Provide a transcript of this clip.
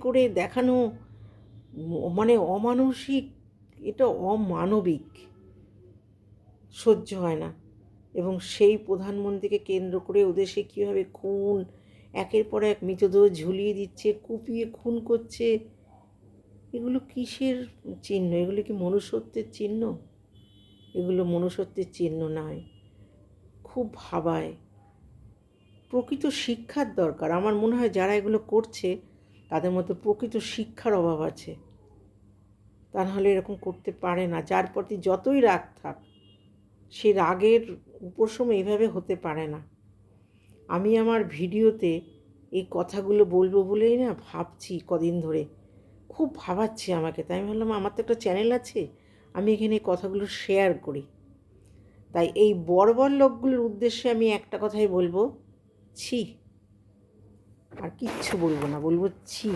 করে দেখানো মানে অমানসিক, এটা অমানবিক। সহ্য হয় না। এবং সেই প্রধানমন্ত্রীকে কেন্দ্র করে ওদের সে কীভাবে খুন, একের পর এক মৃতদেহ ঝুলিয়ে দিচ্ছে, কুপিয়ে খুন করছে, এগুলো কিসের চিহ্ন? এগুলো কি মনুষ্যত্বের চিহ্ন? এগুলো মনুষ্যত্বের চিহ্ন নয়। খুব ভাবায়। প্রকৃত শিক্ষার দরকার। আমার মনে হয় যারা এগুলো করছে তাদের মধ্যে প্রকৃত শিক্ষার অভাব আছে। তা নাহলে এরকম করতে পারে না। যার প্রতি যতই রাগ থাক সেই রাগের উপশম এইভাবে হতে পারে না। আমি আমার ভিডিওতে এই কথাগুলো বলব বলেই না ভাবছি কদিন ধরে। খুব ভাবাচ্ছে আমাকে। তাই আমি ভাবলাম, আমার তো একটা চ্যানেল আছে, আমি এখানে এই কথাগুলো শেয়ার করি। তাই এই বর্বর লোকগুলোর উদ্দেশ্যে আমি একটা কথাই বলব, ছি। আর কিচ্ছু বলব না বলব ছি